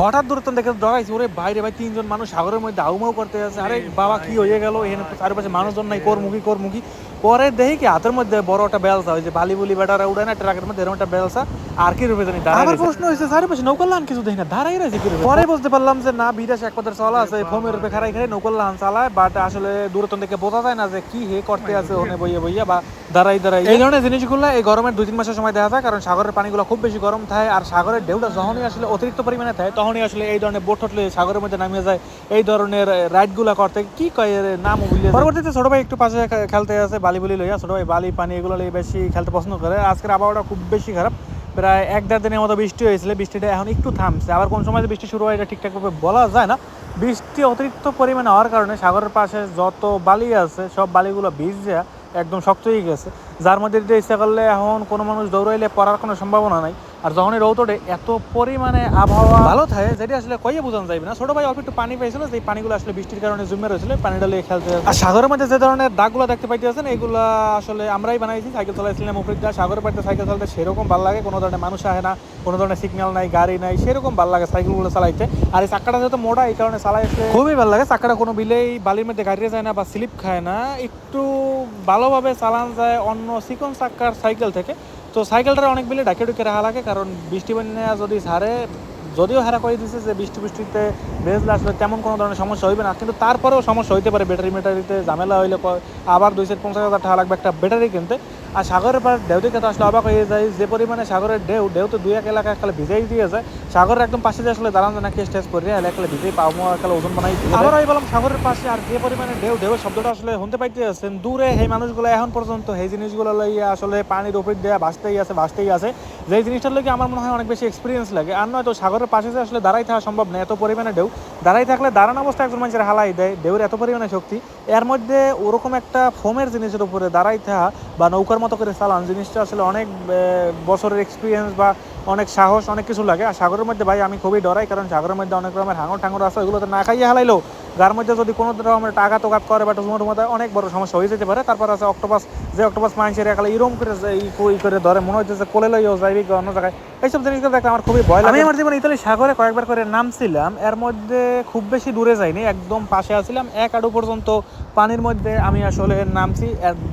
হঠাৎ দূরত্ব দেখে ডরাইছি ওরে বাইরে ভাই তিনজন মানুষ সাগরের মধ্যে আউমাউ করতে আছে। আরে বাবা কি হয়ে গেল? এখানে চারিপাশে মানুষজন নাই কর্মুখী কর্মুখী। পরে দেখি কি হাতের মধ্যে বড় একটা বেলসা ওই যে বালি বুলি বেটারা উড়ে না ট্রাকের মধ্যে এরকম একটা বেলসা। আর কি রূপে জানি আমার প্রশ্ন হয়েছে চারিপাশে নৌকাল্লান কিছু দেখি না দাঁড়াই রয়েছে কি পরে বুঝতে পারলাম যে না বিদেশ এক পদের চলা আছে ফোমের রূপে খারাই খারাই নৌকাল্লান চালায় বাট আসলে দূরত্ব দেখে বোঝা যায় না যে কি হে করতে আছে ওখানে বইয়ে বইয়া বা দাঁড়াই দাঁড়াই। এই ধরনের জিনিসগুলো এই গরমের দুই তিন মাসের সময় দেখা যায় কারণ সাগরের পানিগুলো খুব বেশি গরম থাকে, আর সাগরের ঢেউটা যখনই আসলে অতিরিক্ত পরিমাণে থাকে, তখনই আসলে এই ধরনের বোট ঠটলে সাগরের মধ্যে নামিয়ে যায়। এই ধরনের রাইডগুলা করতে কি কয় নাম ভুলিয়ে পরবর্তীতে ছোট ভাই একটু পাশে খেলতে আছে বালি বুলি লইয়া। ছোট ভাই বালি, পানি এগুলো লিয়ে বেশি খেলতে পছন্দ করে। আজকের আবহাওয়াটা খুব বেশি খারাপ। প্রায় এক দেড় দিনের মতো বৃষ্টি হয়েছিল, বৃষ্টিটা এখন একটু থামছে। আবার কোন সময় বৃষ্টি শুরু হয় এটা ঠিকঠাকভাবে বলা যায় না। বৃষ্টি অতিরিক্ত পরিমাণে হওয়ার কারণে সাগরের পাশে যত বালি আছে, সব বালিগুলো ভিজ ভিজে একদম শক্ত হয়ে গেছে। যার মধ্যে দিতে ইচ্ছা করলে এখন কোনো মানুষ দৌড়াইলে পড়ার কোনো সম্ভাবনা নাই। আর যখন এই রৌতরে এত পরিমাণে আবহাওয়া ভালো থাকে যেটা আসলে কইয়ে বোঝানো যাবে না। ছোট ভাই অল্প একটু পানি পাইছিল সেই পানিগুলো আসলে বৃষ্টির কারণে জমে রয়েছিল পানিটা লিয়ে খেলতে আর সাগরের মধ্যে যে ধরনের দাগগুলো দেখতে পাইতেছেন এইগুলো আসলে আমরাই বানাইছি। সাইকেল চালাইছিলাম উপরে যা সাগরের পাড়তে সাইকেল চালাতে সেরকম ভালো লাগে কোনো ধরনের মানুষ আসে না কোনো ধরনের সিগন্যাল নাই গাড়ি নাই সেরকম ভালো লাগে সাইকেলগুলো চালাইতে। আর এই চাক্কাটা যেহেতু মোটা এই কারণে চালাই খুবই ভালো লাগে। চাক্কাটা কোনো বিলেই বালির মধ্যে গাড়িয়ে যায় না বা স্লিপ খায় না। একটু ভালোভাবে চালান যায় অন্য চিকন চাক্কার সাইকেল থেকে। তো সাইকেলটা অনেক বেলে ডাকে ডুকে রাখা লাগে, কারণ বৃষ্টি বন্যা যদি সারে যদিও হারা করে দিছে যে বৃষ্টি বৃষ্টিতে ভেজলে আসলে তেমন কোনো ধরনের সমস্যা হইবে না, কিন্তু তারপরেও সমস্যা হইতে পারে। ব্যাটারি ম্যাটারিতে ঝামেলা হইলে আবার দুই সেট পঞ্চাশ হাজার টাকা লাগবে একটা ব্যাটারি কিনতে। আর সাগরের পার ঢেউ দিকে তো আসলে অবাক হয়ে যায়, যে পরিমাণে সাগরের ঢেউ ঢেউ তো দুই এক এলাকা এককালে ভিজাই দিয়ে যায় সাগরের একদম পাশে যে আসলে দাঁড়ান নাকি স্টেজ করে এলাকা এককালে ভিজেই পাবো এককালে ওজন বানাই আবার আমি বললাম সাগরের পাশে আর যে পরিমাণে ঢেউ ঢেউ শব্দটা আসলে শুনতে পাইতে আছেন দূরে সেই মানুষগুলো এখন পর্যন্ত সেই জিনিসগুলো লইয়া আসলে পানির উপর দেওয়া ভাসতেই আছে ভাসতেই আছে। যে জিনিসটার লোকে আমার মনে হয় অনেক বেশি এক্সপিরিয়েন্স লাগে। আর নয়তো সাগরের পাশে যে আসলে দাঁড়াই থাকা সম্ভব না এত পরিমাণে ঢেউ দাঁড়াই থাকলে দাঁড়ানো অবস্থা একজন মানুষের হালাই দেয় ঢেউর এত পরিমাণে শক্তি। এর মধ্যে ওরকম একটা ফোমের জিনিসের উপরে দাঁড়াই থাকা বা নৌকার মতো করে চালান। জিনিসটা আসলে অনেক বছরের এক্সপিরিয়েন্স বা অনেক সাহস অনেক কিছু লাগে। আর সাগরের মধ্যে ভাই আমি খুবই ডরাই কারণ সাগরের মধ্যে অনেক রকমের হাঙর ঠাঙর আছে ওইগুলোতে না খাইয়ে হালাইলো গার মধ্যে যদি কোনো রকমের টাকা তোকাত করে বা টুমোর মধ্যে অনেক বড় সমস্যা হয়ে যেতে পারে। তারপর আছে অক্টোপাস যে অক্টোপাস মানুষের একালে ইরম করে ই করে ধরে মনে হচ্ছে যে কোলে লইও যাইবি অন্য জায়গায়। এইসব জিনিসগুলো দেখতে আমার খুবই ভয় লাগে। আমি আমার জীবনে ইতালি সাগরে কয়েকবার করে নামছিলাম এর মধ্যে খুব বেশি দূরে যাইনি একদম পাশে আছিলাম এক আডু পর্যন্ত পানির মধ্যে আমি আসলে নামছি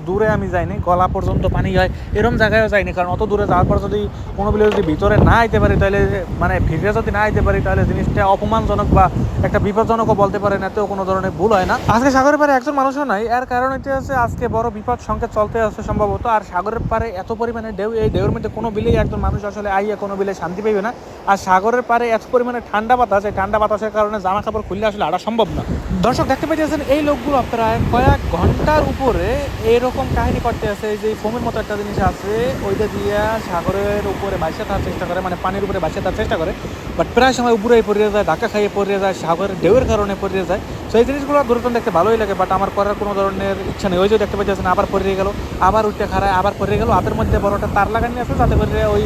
দূরে আমি যাইনি গলা পর্যন্ত পানি হয় এরকম জায়গায়ও যাইনি কারণ অত দূরে যাওয়ার পর যদি কোনো বিলে যদি ভিতরে না আইতে পারি, তাহলে মানে ভিতরে যদি না আইতে পারি, তাহলে জিনিসটা অপমানজনক বা একটা বিপজ্জনকও বলতে পারেন এতেও কোনো ধরনের ভুল হয় না। আজকে সাগরের পারে একজন মানুষও নাই, এর কারণ এটি আছে আজকে বড় বিপদ সংকেত চলতে আছে সম্ভবত, আর সাগরের পারে এত পরিমাণে ঢেউ, এই ঢেউর মধ্যে কোনো বিলেই একজন মানুষ আসলে আইয়া কোনো বিলে শান্তি পাইবে না, আর সাগরের পারে এত পরিমাণে ঠান্ডা বাতাস, এই ঠান্ডা বাতাসের কারণে জামা কাপড় খুললে আসলে আটা সম্ভব না। দর্শক, দেখতে পাইতেছেন, এই লোকগুলো প্রায় কয়েক ঘণ্টার উপরে এইরকম কাহিনী করতে আছে যে ফোমের মতো একটা জিনিস আছে, ওইটা দিয়ে সাগরের উপরে থাকার চেষ্টা করে মানে পানির উপরে বাইসে তার চেষ্টা করে। বাট প্রায় সময় উপরে পড়িয়ে যায়, ধাক্কা খাইয়ে পড়িয়ে যায়, সাগরের ঢেউয়ের কারণে পড়িয়ে যায়। তো এই জিনিসগুলো দূরত্ব দেখতে ভালোই লাগে বাট আমার করার কোনো ধরনের ইচ্ছা নেই। ওই যে দেখতে পাচ্ছি আবার পড়িয়ে গেলো, আবার উঠতে খারায় আবার পড়িয়ে গেলো, হাতের মধ্যে বড় একটা তার লাগানি আছে, যাতে করে ওই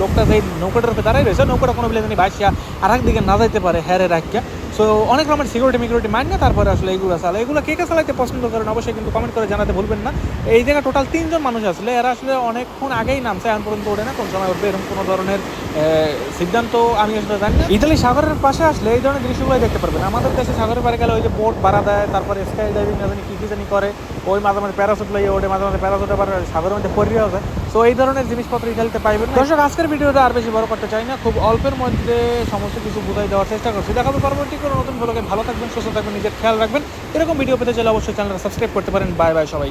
লোকটা সেই নৌকাটার দাঁড়াই রয়েছে, নৌকাটা কোনো বিলে জানি বাইসিয়া আর একদিকে না যাইতে পারে হ্যারে রাখিয়া সো অনেক রকমের সিকিউরিটি মিকিউরিটি মাইন না তারপরে আসলে এইগুলো চালে এগুলো কে কে চালাইতে পছন্দ করেন অবশ্যই কিন্তু কমেন্ট করে জানাতে ভুলবেন না। এই জায়গায় টোটাল তিনজন মানুষ আসলে, এরা আসলে অনেকক্ষণ আগেই নামছে, এখন পর্যন্ত ওঠে না। কোন সময় উঠবে এরকম কোনো ধরনের সিদ্ধান্ত আমি আসলে জানি না। ইতালি সাগরের পাশে আসলে এই ধরনের জিনিসগুলোই দেখতে পারবেন। আমাদের দেশে সাগরের পারে গেলে ওই যে বোট ভাড়া দেয়, তারপরে স্কাই ডাইভিং না জানি কি কি জানি করে, ওই মাঝে মাঝে প্যারাসুট লইয়ে ওঠে, মাঝে মাঝে প্যারাসুট আবার সাগরের মধ্যে পরিয়ে যায়। তো এই ধরনের জিনিসপত্র খেলতে পাইবেন। দর্শক, আজকের ভিডিওটা আর বেশি বড় করতে চাই না। খুব অল্পের মধ্যে সমস্ত কিছু বুঝাই দেওয়ার চেষ্টা করছি। দেখাবো পরবর্তী কোনো নতুন ভালো থাকবেন, সুস্থ থাকবেন, নিজের খেয়াল রাখবেন। এরকম ভিডিও পেতে চাইলে অবশ্যই চ্যানেলটা সাবস্ক্রাইব করতে পারেন। বাই বাই সবাই